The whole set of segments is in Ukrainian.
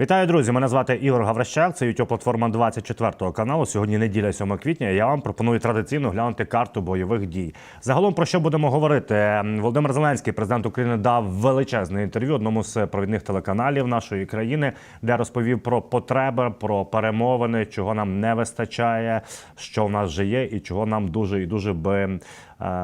Вітаю, друзі! Мене звати Ігор Гаврищак. Це youtube платформа 24 каналу. Сьогодні неділя 7 квітня. Я вам пропоную традиційно глянути карту бойових дій. Загалом про що будемо говорити? Володимир Зеленський, президент України, дав величезне інтерв'ю одному з провідних телеканалів нашої країни, де розповів про потреби, про перемовини, чого нам не вистачає, що в нас вже є, і чого нам дуже і дуже би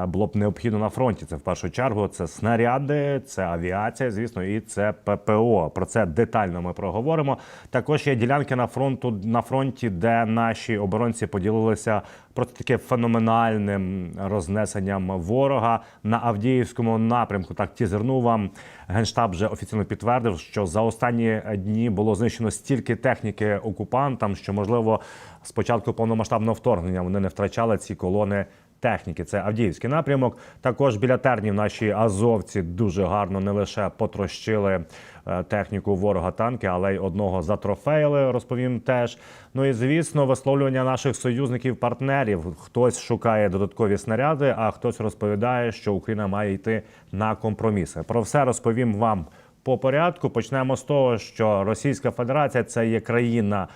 було б необхідно на фронті. Це в першу чергу це снаряди, це авіація, звісно, і це ППО. Про це детально ми проговоримо. Також є ділянки на фронту на фронті, де наші оборонці поділилися просто таке феноменальним рознесенням ворога на Авдіївському напрямку. Так тізерну вам генштаб вже офіційно підтвердив, що за останні дні було знищено стільки техніки окупантам, що можливо з початку повномасштабного вторгнення вони не втрачали ці колони техніки. Це Авдіївський напрямок. Також біля тернів наші азовці дуже гарно не лише потрощили е, техніку ворога танки, але й одного затрофеїли. Розповім теж. Ну і звісно, висловлювання наших союзників-партнерів. Хтось шукає додаткові снаряди, а хтось розповідає, що Україна має йти на компроміси. Про все розповім вам по порядку. Почнемо з того, що Російська Федерація це є країна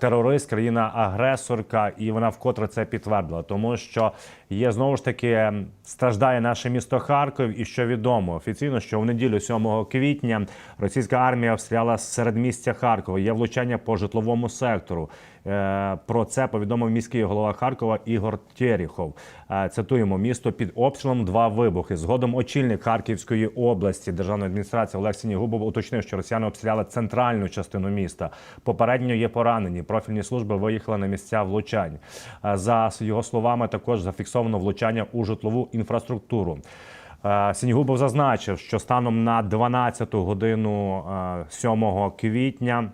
терорист, країна-агресорка, і вона вкотре це підтвердила, тому що є знову ж таки страждає наше місто Харків. І що відомо офіційно, що в неділю 7 квітня російська армія обстріляла середмістя Харкова. Є влучання по житловому сектору. Е, Про це повідомив міський голова Харкова Ігор Теріхов. Е, Цитуємо місто під обстрілом два вибухи. Згодом очільник Харківської області державної адміністрації Олег Сінігубов уточнив, що росіяни обстріляли центральну частину міста. Попередньо є поранені. Профільні служби виїхали на місця влучань. Е, За його словами, також зафіксовано влучання у житлову інфраструктуру. Е, Сінігубов зазначив, що станом на 12 годину е, 7 квітня.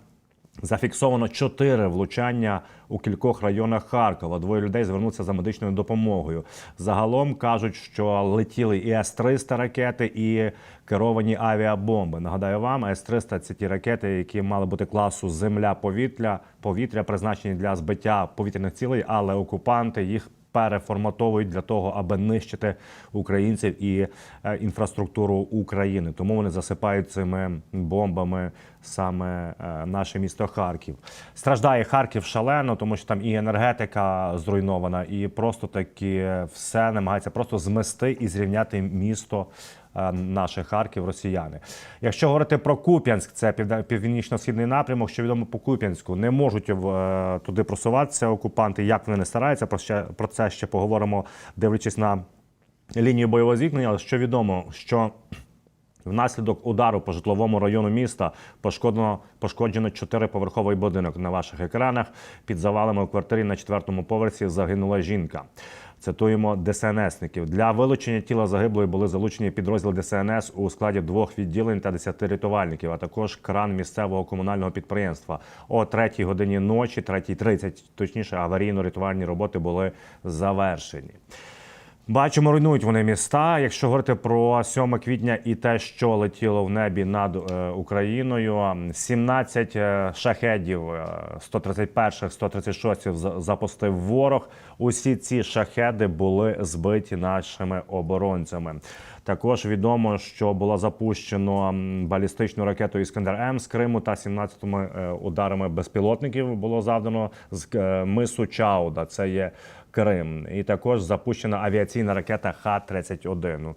Зафіксовано чотири влучання у кількох районах Харкова. Двоє людей звернуться за медичною допомогою. Загалом кажуть, що летіли і С-300 ракети, і керовані авіабомби. Нагадаю вам, С-300 – це ті ракети, які мали бути класу земля-повітря, повітря призначені для збиття повітряних цілей, але окупанти їх переформатовують для того, аби нищити українців і е, інфраструктуру України. Тому вони засипають цими бомбами саме е, наше місто Харків. Страждає Харків шалено, тому що там і енергетика зруйнована, і просто таки все намагається просто змести і зрівняти місто. е, Наше Харків, росіяни. Якщо говорити про Куп'янськ, це північно-східний напрямок, що відомо по Куп'янську, не можуть е, туди просуватися окупанти. Як вони не стараються, про це ще поговоримо, дивлячись на лінію бойового зіткнення. Але що відомо, що Внаслідок удару по житловому району міста пошкоджено пошкоджено чотириповерховий будинок на ваших екранах. Під завалами у квартирі на четвертому поверсі загинула жінка. Цитуємо ДСНСників. Для вилучення тіла загиблої були залучені підрозділи ДСНС у складі двох відділень та 10 рятувальників, а також кран місцевого комунального підприємства. О 3 годині ночі, 3.30, точніше, аварійно-рятувальні роботи були завершені. Бачимо, руйнують вони міста. Якщо говорити про 7 квітня і те, що летіло в небі над е, Україною, 17 е, шахедів, е, 131-х, 136-х за- запустив ворог. Усі ці шахеди були збиті нашими оборонцями. Також відомо, що було запущено балістичну ракету Іскандер М з Криму та 17 ударами безпілотників було завдано з е, мису Чауда. Це є Крим, і також запущена авіаційна ракета Х-31. Ну,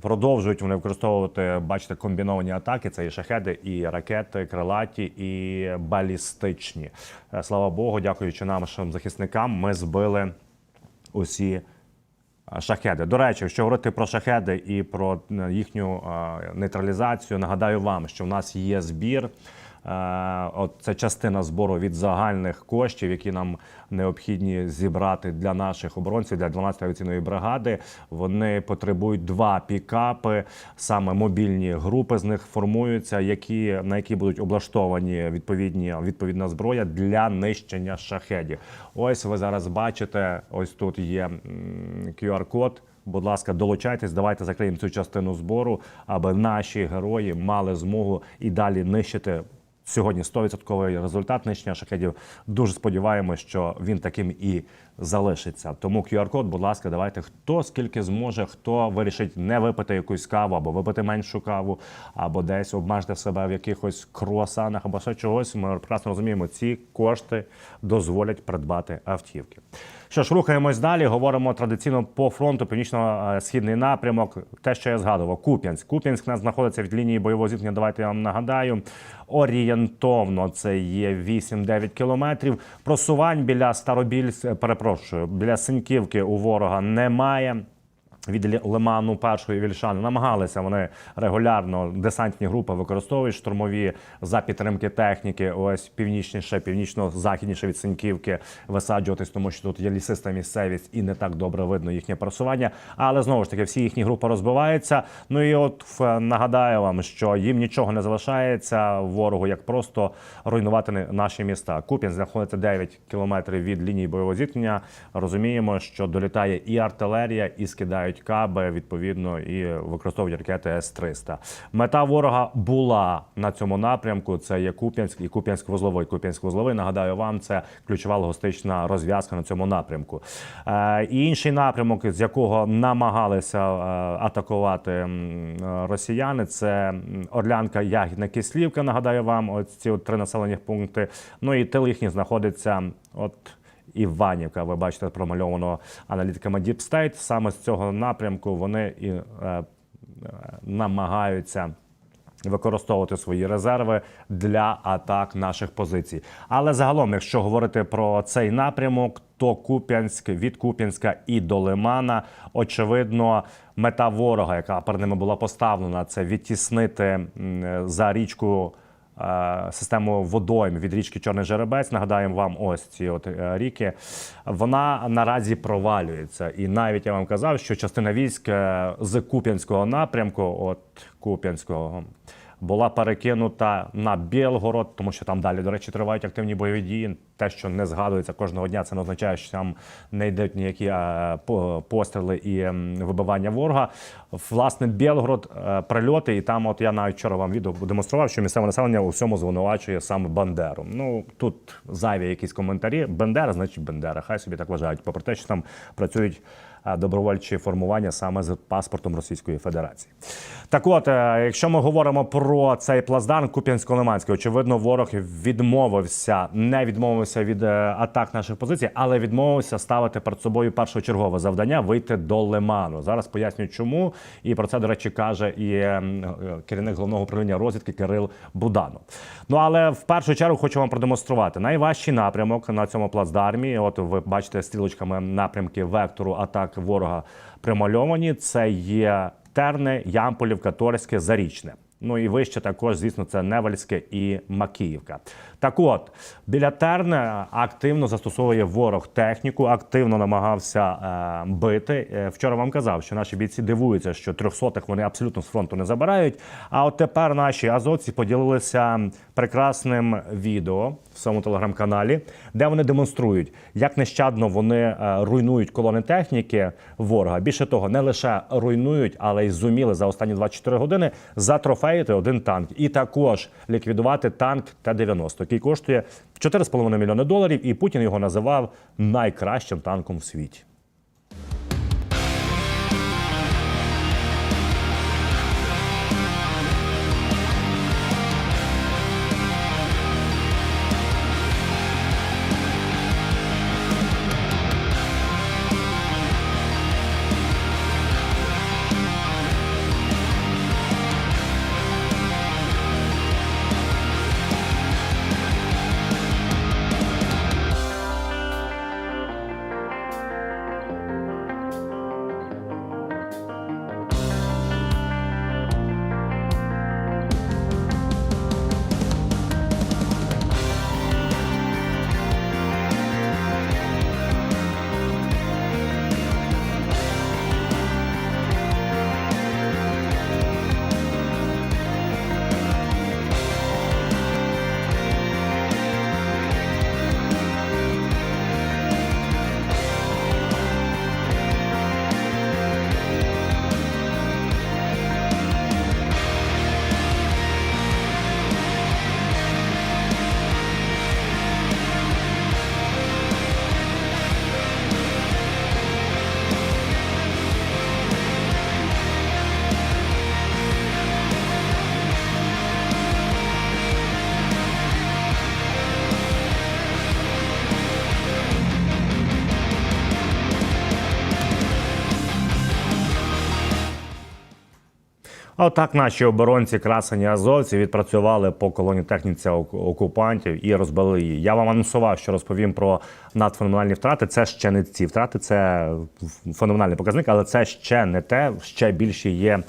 Продовжують вони використовувати, бачите, комбіновані атаки. Це і шахеди, і ракети, крилаті, і балістичні. Е, Слава Богу, дякуючи нашим захисникам, ми збили усі. Шахеди. До речі, якщо говорити про шахеди і про е, їхню нейтралізацію, нагадаю вам, що в нас є збір. Е, От це частина збору від загальних коштів, які нам необхідні зібрати для наших оборонців для 12-ї авіаційної бригади. Вони потребують два пікапи, саме мобільні групи з них формуються, які на які будуть облаштовані відповідні відповідна зброя для нищення шахедів. Ось ви зараз бачите, ось тут є QR-код. Будь ласка, долучайтесь, давайте закриємо цю частину збору, аби наші герої мали змогу і далі нищити сьогодні 100% результат нищення шахедів. Дуже сподіваємось, що він таким і залишиться. Тому QR-код, будь ласка, давайте хто скільки зможе, хто вирішить не випити якусь каву або випити меншу каву, або десь обмежити себе в якихось круасанах або ще чогось. Ми прекрасно розуміємо, ці кошти дозволять придбати автівки. Що ж, рухаємось далі. Говоримо традиційно по фронту, північно-східний напрямок. Те, що я згадував, Куп'янськ. Куп'янськ нас знаходиться від лінії бойового зіткнення. Давайте я вам нагадаю. Орієнтовно це є 8-9 кілометрів. Просувань біля Старобільськ, перепрошую, біля Синьківки у ворога немає. Від Лиману першої Вільшани намагалися вони регулярно десантні групи використовують штурмові за підтримки техніки. Ось північніше, північно-західніше від Синьківки висаджуватись, тому що тут є лісиста місцевість і не так добре видно їхнє просування. Але знову ж таки, всі їхні групи розбиваються. Ну і от нагадаю вам, що їм нічого не залишається ворогу, як просто руйнувати наші міста. Куп'ян знаходиться 9 кілометрів від лінії бойового зіткнення. Розуміємо, що долітає і артилерія, і скидають каби, відповідно, і використовують ракети С-300. Мета ворога була на цьому напрямку. Це є Куп'янськ і Куп'янськ-Вузловий. Куп'янськ-Вузловий, нагадаю вам, це ключова логістична розв'язка на цьому напрямку. Е, і інший напрямок, з якого намагалися е, атакувати росіяни, це Орлянка, Ягідна, Кислівка. Нагадаю вам, ось ці от три населені пункти. Ну і тил їхній знаходиться от. Іванівка, ви бачите, промальовано аналітиками Deep State. Саме з цього напрямку вони і е, е, намагаються використовувати свої резерви для атак наших позицій. Але загалом, якщо говорити про цей напрямок, то Куп'янськ від Куп'янська і до Лимана, очевидно, мета ворога, яка перед ними була поставлена, це відтіснити за річку. Е, Систему водойм від річки Чорний Жеребець. Нагадаємо вам ось ці от е, ріки. Вона наразі провалюється. І навіть я вам казав, що частина військ е, з Куп'янського напрямку, от Куп'янського, була перекинута на Білгород, тому що там далі, до речі, тривають активні бойові дії. Те, що не згадується кожного дня, це не означає, що там не йдуть ніякі е, постріли і вибивання ворога. Власне, Білгород е, прильоти, і там, от я навіть вчора вам відео демонстрував, що місцеве населення у всьому звинувачує саме Бандеру. Ну тут зайві якісь коментарі. Бандера, значить Бандера. Хай собі так вважають. Попри те, що там працюють добровольчі формування саме з паспортом Російської Федерації. Так от, е, якщо ми говоримо про цей плацдарм Куп'янсько-Лиманський, очевидно, ворог відмовився, не відмовився від е, атак наших позицій, але відмовився ставити перед собою першочергове завдання вийти до Лиману. Зараз поясню, чому. І про це, до речі, каже і е, керівник головного управління розвідки Кирил Буданов. Ну але в першу чергу хочу вам продемонструвати найважчий напрямок на цьому плацдармі. От ви бачите стрілочками напрямки вектору атак ворога примальовані. Це є Терне, Ямполівка, Торське, Зарічне. Ну і вище також, звісно, це Невельське і Макіївка. Так от, біля Терне активно застосовує ворог техніку, активно намагався е, бити. Е, вчора вам казав, що наші бійці дивуються, що трьохсотих вони абсолютно з фронту не забирають. А от тепер наші азовці поділилися прекрасним відео в своєму телеграм-каналі, де вони демонструють, як нещадно вони е, руйнують колони техніки ворога. Більше того, не лише руйнують, але й зуміли за останні 24 години затрофеїти один танк і також ліквідувати танк Т-90, який коштує 4,5 мільйони доларів. І Путін його називав найкращим танком в світі. А Отак наші оборонці красені азовці відпрацювали по колоні техніці ок- окупантів і розбили її. Я вам анонсував, що розповім про надфеноменальні втрати. Це ще не ці втрати, це феноменальний показник, але це ще не те, ще більше є.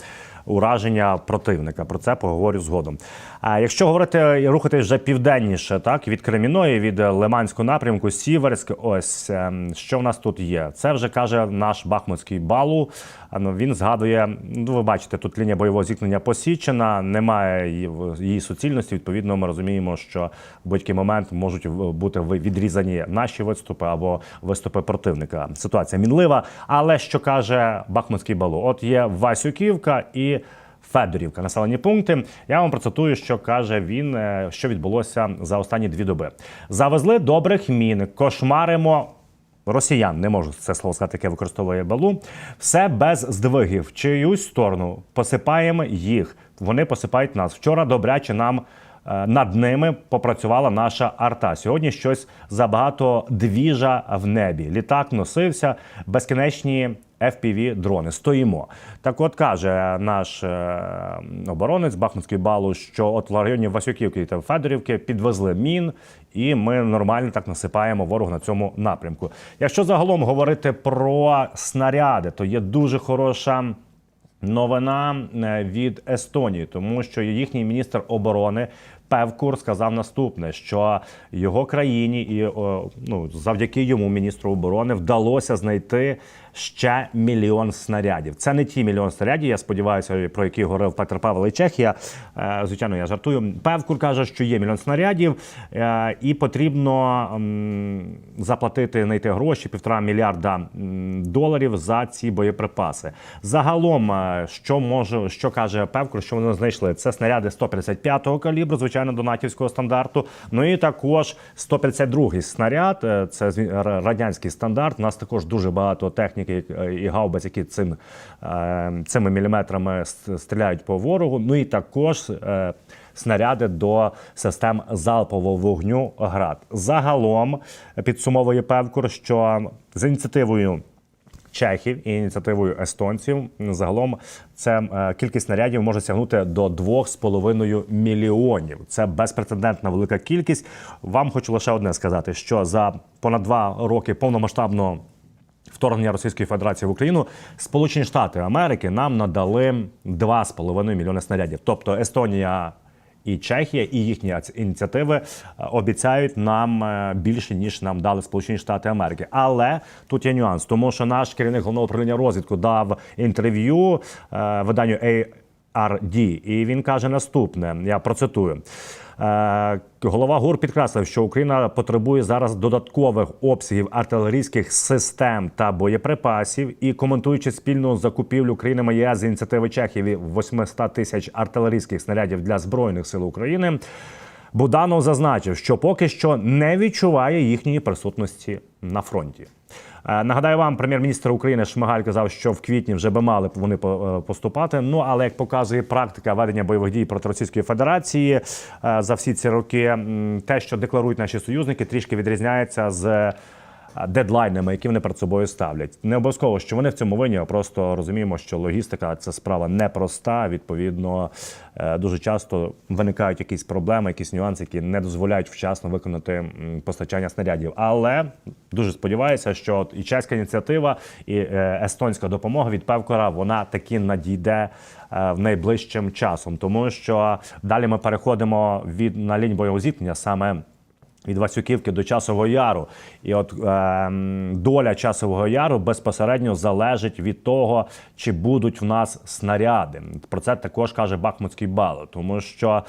Ураження противника про це поговорю згодом. А якщо говорити і рухатись вже південніше, так від Креміної, від Лиманського напрямку, Сіверськ, ось ем, що в нас тут є. Це вже каже наш бахмутський балу. Ну, Він згадує, ну ви бачите, тут лінія бойового зіткнення посічена, немає її, суцільності. Відповідно, ми розуміємо, що в будь-який момент можуть в- бути відрізані наші виступи або виступи противника. Ситуація мінлива. Але що каже Бахмутський балу? От є Васюківка і. Федорівка, населені пункти. Я вам процитую, що каже він, е, що відбулося за останні дві доби. Завезли добрих мін, кошмаримо росіян. Не можу це слово сказати, яке використовує Балу. Все без здвигів. Чиюсь сторону посипаємо їх. Вони посипають нас. Вчора добряче нам. Е, Над ними попрацювала наша арта. Сьогодні щось забагато двіжа в небі. Літак носився, безкінечні fpv дрони. Стоїмо. Так, от каже наш е, оборонець Бахмутський балу, що от в районі Васюківки та Федорівки підвезли мін, і ми нормально так насипаємо ворог на цьому напрямку. Якщо загалом говорити про снаряди, то є дуже хороша. Новина е, від Естонії, тому що їхній міністр оборони Певкур сказав наступне: що його країні і ну завдяки йому міністру оборони вдалося знайти ще мільйон снарядів. Це не ті мільйон снарядів. Я сподіваюся, про які говорив Петр Павел і Чехія. Е, Звичайно, я жартую. Певкур каже, що є мільйон снарядів, е, і потрібно заплатити знайти гроші півтора мільярда доларів за ці боєприпаси. Загалом, е, що може, що каже Певкур, що вони знайшли? Це снаряди 155-го калібру, звичайно, до натівського стандарту. Ну і також 152-й снаряд. Це радянський стандарт. У нас також дуже багато техніки е, і гаубиць, які цим е, цими міліметрами стріляють по ворогу. Ну і також. е, Снаряди до систем залпового вогню ГРАД. Загалом підсумовує Певкур, що з ініціативою чехів і ініціативою естонців загалом це е, кількість снарядів може сягнути до 2,5 мільйонів. Це безпрецедентна велика кількість. Вам хочу лише одне сказати: що за понад два роки повномасштабного вторгнення Російської Федерації в Україну Сполучені Штати Америки нам надали 2,5 мільйони снарядів. Тобто Естонія. І Чехія, і їхні ініціативи е, обіцяють нам е, більше ніж нам дали Сполучені Штати Америки. Але тут є нюанс, тому що наш керівник головного управління розвідку дав інтерв'ю е, виданню ARD, і він каже наступне: я процитую. Е, Голова ГУР підкреслив, що Україна потребує зараз додаткових обсягів артилерійських систем та боєприпасів. І коментуючи спільну закупівлю країнами ЄС з ініціативи Чехії 800 тисяч артилерійських снарядів для збройних сил України. Буданов зазначив, що поки що не відчуває їхньої присутності на фронті. Е, Нагадаю вам, прем'єр-міністр України Шмигаль казав, що в квітні вже би мали вони е, поступати. Ну але як показує практика ведення бойових дій проти Російської Федерації е, за всі ці роки, те, що декларують наші союзники, трішки відрізняється з дедлайнами, які вони перед собою ставлять. Не обов'язково, що вони в цьому винні, а просто розуміємо, що логістика це справа непроста. Відповідно, е, дуже часто виникають якісь проблеми, якісь нюанси, які не дозволяють вчасно виконати постачання снарядів. Але дуже сподіваюся, що і чеська ініціатива, і е, естонська допомога від Певкора вона таки надійде е, в найближчим часом, тому що далі ми переходимо від на лінь бойового зіткнення саме від Васюківки до Часового Яру. І от е, доля Часового Яру безпосередньо залежить від того, чи будуть в нас снаряди. Про це також каже Бахмутський бал, тому що.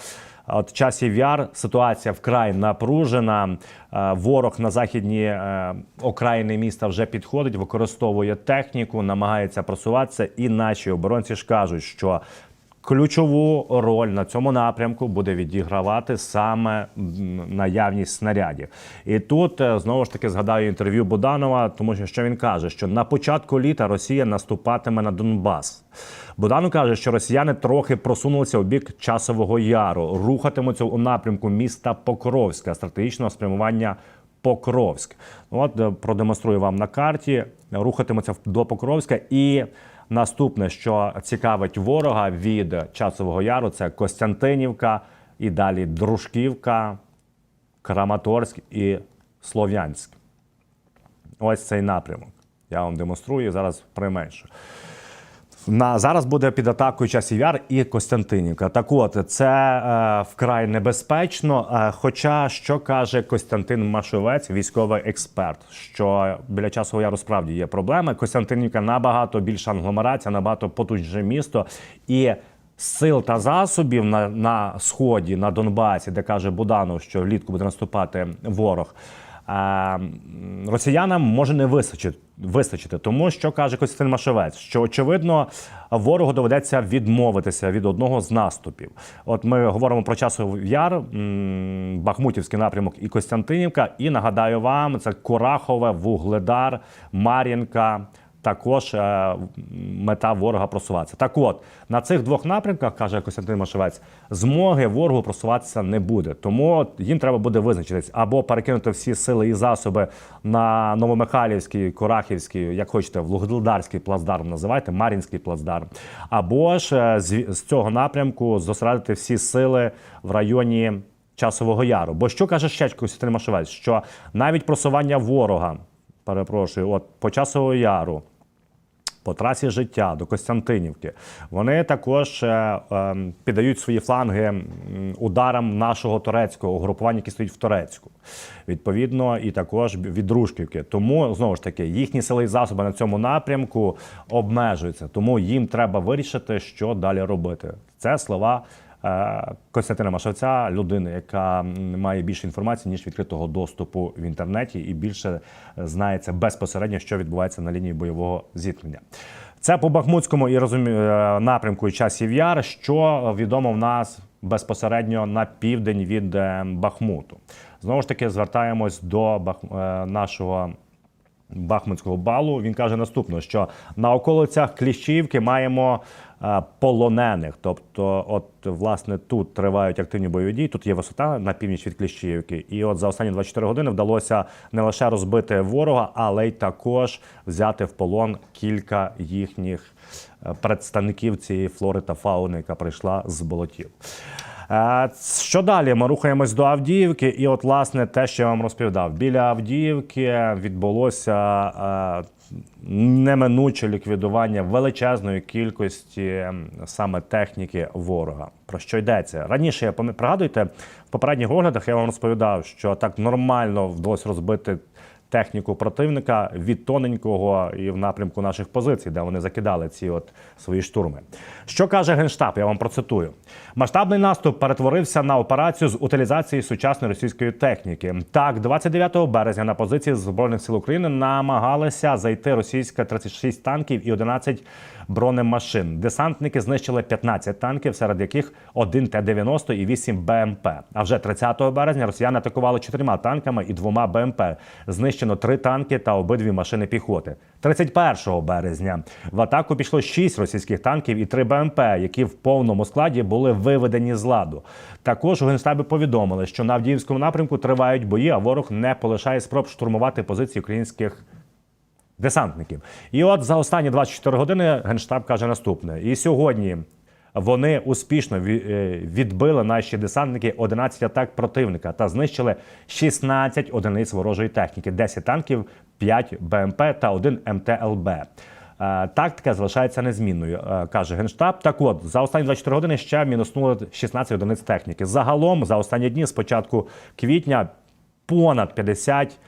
От часів яр ситуація вкрай напружена. Е, Ворог на західні е, окраїни міста вже підходить, використовує техніку, намагається просуватися. І наші оборонці ж кажуть, що Ключову роль на цьому напрямку буде відігравати саме наявність снарядів. І тут е, знову ж таки згадаю інтерв'ю Буданова, тому що що він каже, що на початку літа Росія наступатиме на Донбас. Буданов каже, що росіяни трохи просунулися у бік часового яру, рухатимуться у напрямку міста Покровська, стратегічного спрямування Покровськ. От е, продемонструю вам на карті. Рухатиметься в- до Покровська. І наступне, що цікавить ворога від Часового Яру, це Костянтинівка і далі Дружківка, Краматорськ і Слов'янськ. Ось цей напрямок. Я вам демонструю зараз применшу. На зараз буде під атакою часів яр і Костянтинівка. Так от це е, вкрай небезпечно. Е, хоча що каже Костянтин Машовець, військовий експерт, що біля часового яру справді є проблеми. Костянтинівка набагато більша агломерація, набагато потужніше місто і. Сил та засобів на, на сході, на Донбасі, де каже Буданов, що влітку буде наступати ворог. Росіянам може не вистачити, вистачити, тому що каже Костянтин Машевець, що очевидно ворогу доведеться відмовитися від одного з наступів. От ми говоримо про часовий яр, Бахмутівський напрямок і Костянтинівка. І нагадаю вам, це Корахове, Вугледар, Мар'їнка. Також е, мета ворога просуватися. Так от на цих двох напрямках, каже Костянтин Машевець, змоги ворогу просуватися не буде. Тому їм треба буде визначитись або перекинути всі сили і засоби на Новомихайлівський, Корахівський, як хочете, Вугледарський плацдарм називайте, Мар'їнський плацдарм, або ж е, з цього напрямку зосередити всі сили в районі Часового Яру. Бо що каже ще Костянтин Машевець? Що навіть просування ворога, перепрошую, от по Часового Яру по трасі життя до Костянтинівки. Вони також е, е, піддають свої фланги ударам нашого турецького угрупування, яке стоїть в Турецьку. Відповідно, і також від Дружківки. Тому знову ж таки їхні сили і засоби на цьому напрямку обмежуються. Тому їм треба вирішити, що далі робити. Це слова. Е, Костянтина Машевця, людини, яка має більше інформації ніж відкритого доступу в інтернеті, і більше е, знається безпосередньо, що відбувається на лінії бойового зіткнення. Це по Бахмутському і розумі... е, напрямку часів яр, що відомо в нас безпосередньо на південь від Бахмуту. Знову ж таки, звертаємось до Бах... нашого. Бахмутського балу він каже наступне, що на околицях Кліщівки маємо е, полонених. Тобто, от власне тут тривають активні бойові дії. Тут є висота на північ від Кліщівки. І от за останні 24 години вдалося не лише розбити ворога, але й також взяти в полон кілька їхніх е, представників цієї флори та фауни, яка прийшла з болотів. Е, Що далі? Ми рухаємось до Авдіївки, і от власне те, що я вам розповідав, біля Авдіївки відбулося е, неминуче ліквідування величезної кількості саме техніки ворога. Про що йдеться раніше? Я пригадуєте, в попередніх оглядах я вам розповідав, що так нормально вдалося розбити техніку противника від тоненького і в напрямку наших позицій, де вони закидали ці от свої штурми. Що каже Генштаб? Я вам процитую: масштабний наступ перетворився на операцію з утилізації сучасної російської техніки. Так, 29 березня на позиції збройних сил України намагалися зайти російська 36 танків і 11 бронемашин. Десантники знищили 15 танків, серед яких один Т-90 і 8 БМП. А вже 30 березня росіяни атакували чотирма танками і двома БМП. Знищено три танки та обидві машини піхоти. 31 березня в атаку пішло 6 російських танків і 3 БМП, які в повному складі були виведені з ладу. Також у генштабі повідомили, що на Авдіївському напрямку тривають бої, а ворог не полишає спроб штурмувати позиції українських десантників. І от за останні 24 години Генштаб каже наступне: і сьогодні. Вони успішно е, відбили наші десантники 11 атак противника та знищили 16 одиниць ворожої техніки, 10 танків, 5 БМП та 1 МТЛБ. Е, Тактика залишається незмінною, е, каже Генштаб. Так от, за останні 24 години ще мінуснули 16 одиниць техніки. Загалом, за останні дні, з початку квітня, понад 50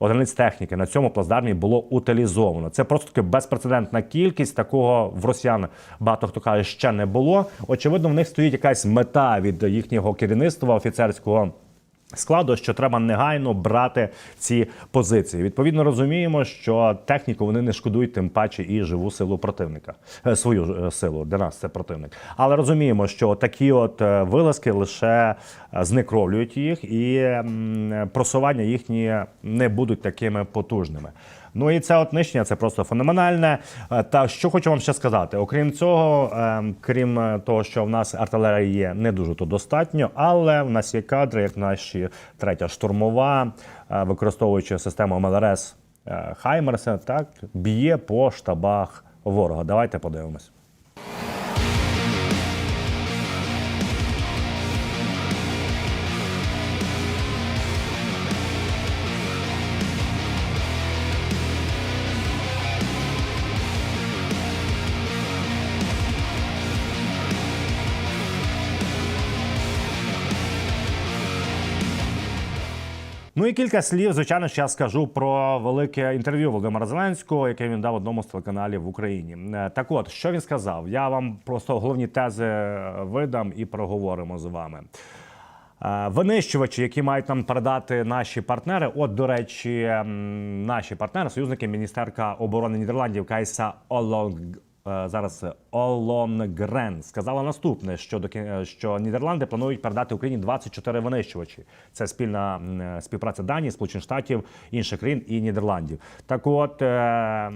одиниць техніки на цьому плацдармі було утилізовано. Це просто таки безпрецедентна кількість. Такого в росіян багато хто каже, ще не було. Очевидно, в них стоїть якась мета від їхнього керівництва офіцерського. Складу, що треба негайно брати ці позиції. Відповідно, розуміємо, що техніку вони не шкодують, тим паче і живу силу противника, Е, свою е, силу для нас це противник. Але розуміємо, що такі от е, вилазки лише зникровлюють їх, і просування їхні не будуть такими потужними. Ну і це от нищення, це просто феноменальне. Е, Та що хочу вам ще сказати, окрім цього, е, крім е, того, що в нас артилерії є не дуже то достатньо, але в нас є кадри, як наші третя штурмова, е, використовуючи систему МЛРС Хаймерса, так б'є по штабах ворога. Давайте подивимось. Ну і кілька слів, звичайно, що я скажу про велике інтерв'ю Володимира Зеленського, яке він дав одному з телеканалів в Україні. Е, Так от, що він сказав? Я вам просто головні тези е, видам і проговоримо з вами. Е, Винищувачі, які мають нам передати наші партнери. От, до речі, наші партнери, союзники, міністерка оборони Нідерландів Кайса Олонг. Е, Зараз Олонгрен сказала наступне: що до кі- що Нідерланди планують передати Україні 24 винищувачі. Це спільна е, співпраця Данії, Сполучених Штатів, інших країн і Нідерландів. Так, от е,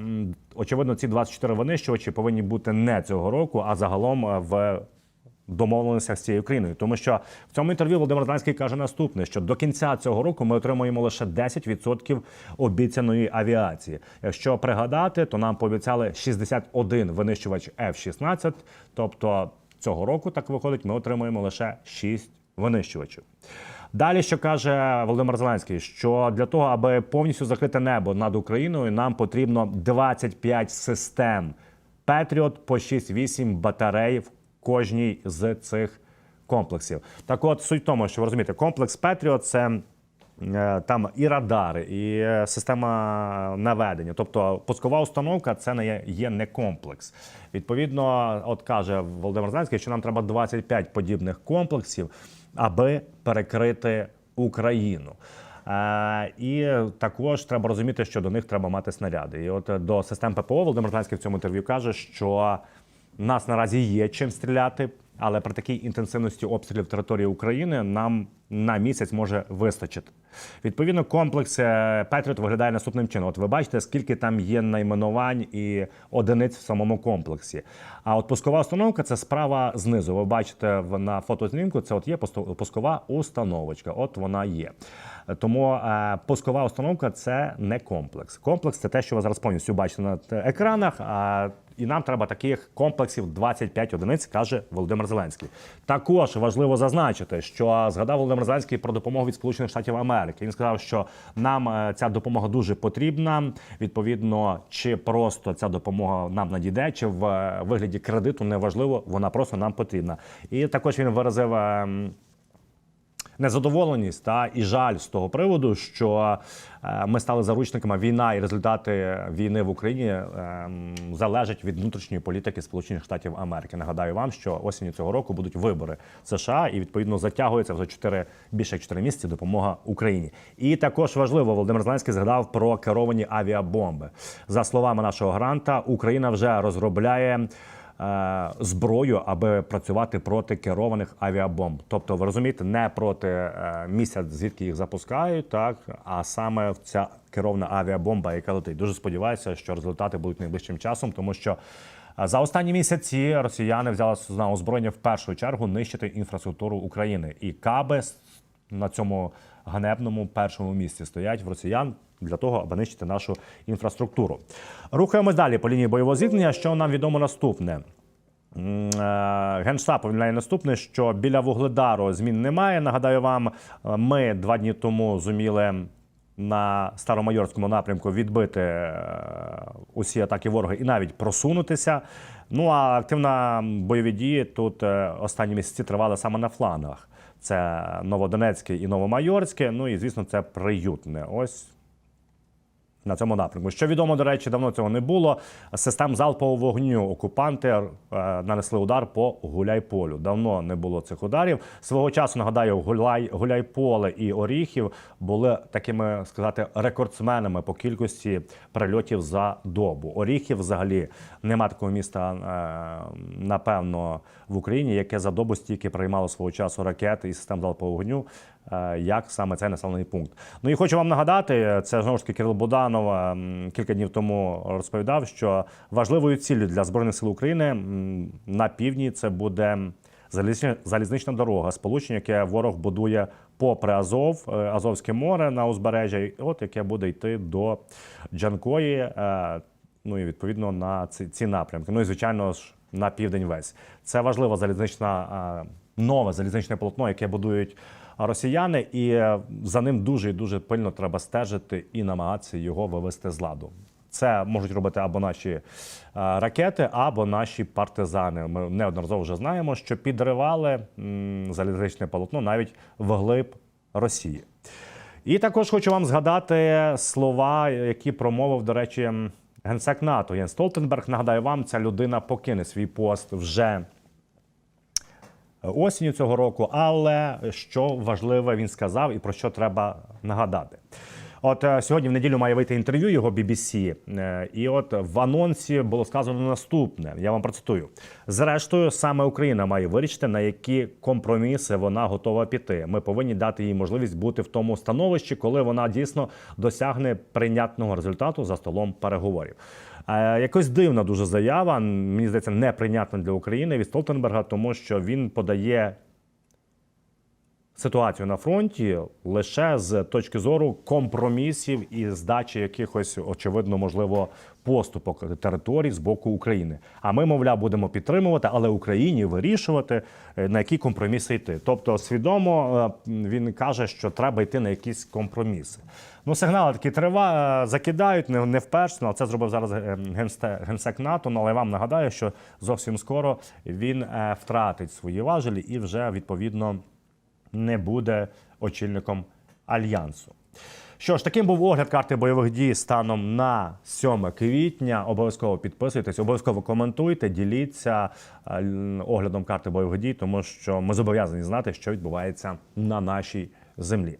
очевидно, ці 24 винищувачі повинні бути не цього року, а загалом е, в домовленостях з цією країною. Тому що в цьому інтерв'ю Володимир Зеленський каже наступне: що до кінця цього року ми отримуємо лише 10% обіцяної авіації. Якщо пригадати, то нам пообіцяли 61 винищувач F-16, тобто цього року так виходить, ми отримуємо лише 6 винищувачів. Далі, що каже Володимир Зеленський, що для того, аби повністю закрити небо над Україною, нам потрібно 25 систем Петріот по 6-8 батарей в кожній з цих комплексів. Так от суть в тому, що ви розумієте, комплекс Петріот це. е, Там і радари, і е, система наведення, тобто пускова установка це не є, не комплекс. Відповідно, от каже Володимир Зеленський, що нам треба 25 подібних комплексів, аби перекрити Україну. Е, і також треба розуміти, що до них треба мати снаряди. І от до систем ППО Володимир Зеленський в цьому інтерв'ю каже, що нас наразі є чим стріляти, але при такій інтенсивності обстрілів території України нам на місяць може вистачити. Відповідно, комплекс е, Петріот виглядає наступним чином. От ви бачите, скільки там є найменувань і одиниць в самому комплексі. А от пускова установка це справа знизу. Ви бачите на фотознімку, це от є пускова установочка. От вона є. Тому е, пускова установка це не комплекс. Комплекс це те, що ви зараз повністю бачите на екранах. А і нам треба таких комплексів 25 одиниць, каже Володимир Зеленський. Також важливо зазначити, що згадав Володимир Зеленський про допомогу від Сполучених Штатів Америки. Він сказав, що нам е, ця допомога дуже потрібна. Відповідно, чи просто ця допомога нам надійде, чи в е, вигляді кредиту неважливо, вона просто нам потрібна. І також він виразив. Ем, незадоволеність та і жаль з того приводу, що е, ми стали заручниками війна і результати війни в Україні е, залежать від внутрішньої політики Сполучених Штатів Америки. Нагадаю вам, що осінню цього року будуть вибори США, і відповідно затягується вже 4, більше як 4 місяці допомога Україні. І також важливо, Володимир Зеленський згадав про керовані авіабомби. За словами нашого гранта, Україна вже розробляє зброю, аби працювати проти керованих авіабомб. Тобто, ви розумієте, не проти е, місця, звідки їх запускають, так а саме в ця керована авіабомба, яка летить. Дуже сподіваюся, що результати будуть найближчим часом, тому що. е, За останні місяці росіяни взяли на озброєння в першу чергу нищити інфраструктуру України і каби на цьому ганебному першому місці стоять в росіян для того, аби нищити нашу інфраструктуру. Рухаємось далі по лінії бойового зіткнення. Що нам відомо наступне? Е, Генштаб повідомляє наступне, що біля Вугледару змін немає. Нагадаю вам, е, ми два дні тому зуміли на Старомайорському напрямку відбити е, усі атаки ворога і навіть просунутися. Ну а активна бойові дії тут останні місяці тривали саме на флангах. Це Новодонецьке і Новомайорське. Ну і звісно, це приютне. Ось на цьому напрямку. Що відомо, до речі, давно цього не було. Систем залпового вогню окупанти е, нанесли удар по Гуляйполю. Давно не було цих ударів. Свого часу нагадаю, Гуляй, Гуляйполе і Оріхів були такими сказати рекордсменами по кількості прильотів за добу. Оріхів взагалі нема такого міста, е, напевно, в Україні, яке за добу стільки приймало свого часу ракети і систем залпового вогню, як саме цей населений пункт. Ну і хочу вам нагадати, це знову ж таки Кирил Буданов кілька днів тому розповідав, що важливою ціллю для збройних сил України на півдні це буде залізнична, дорога, сполучення, яке ворог будує попри Азов, е, Азовське море на узбережжя, от яке буде йти до Джанкої. е, Ну і відповідно на ці, ці напрямки. Ну і звичайно ж на південь весь. Це важлива залізнична е, нове залізничне полотно, яке будують росіяни, і е, за ним дуже і дуже пильно треба стежити і намагатися його вивести з ладу. Це можуть робити або наші е, ракети, або наші партизани. Ми неодноразово вже знаємо, що підривали залізничне полотно навіть вглиб Росії. І також хочу вам згадати слова, які промовив, до речі, генсек НАТО Єн Столтенберг. Нагадаю вам, ця людина покине свій пост вже осінню цього року. Але що важливе він сказав і про що треба нагадати. От е, сьогодні в неділю має вийти інтерв'ю його BBC, е, і от в анонсі було сказано наступне. Я вам процитую: зрештою, саме Україна має вирішити, на які компроміси вона готова піти. Ми повинні дати їй можливість бути в тому становищі, коли вона дійсно досягне прийнятного результату за столом переговорів. Якось дивна дуже заява. Мені здається, неприйнятна для України від Столтенберга, тому що він подає ситуацію на фронті лише з точки зору компромісів і здачі якихось очевидно можливо поступок територій з боку України. А ми, мовляв, будемо підтримувати, але Україні вирішувати е, на які компроміси йти. Тобто, свідомо е, він каже, що треба йти на якісь компроміси. Ну, сигнали такі трива е, закидають не, не вперше, це зробив зараз е, генсек НАТО. Ну, але я вам нагадаю, що зовсім скоро він втратить свої важелі і вже відповідно не буде очільником альянсу. Що ж, таким був огляд карти бойових дій станом на 7 квітня. Обов'язково підписуйтесь, обов'язково коментуйте, діліться е, оглядом карти бойових дій, тому що ми зобов'язані знати, що відбувається на нашій землі.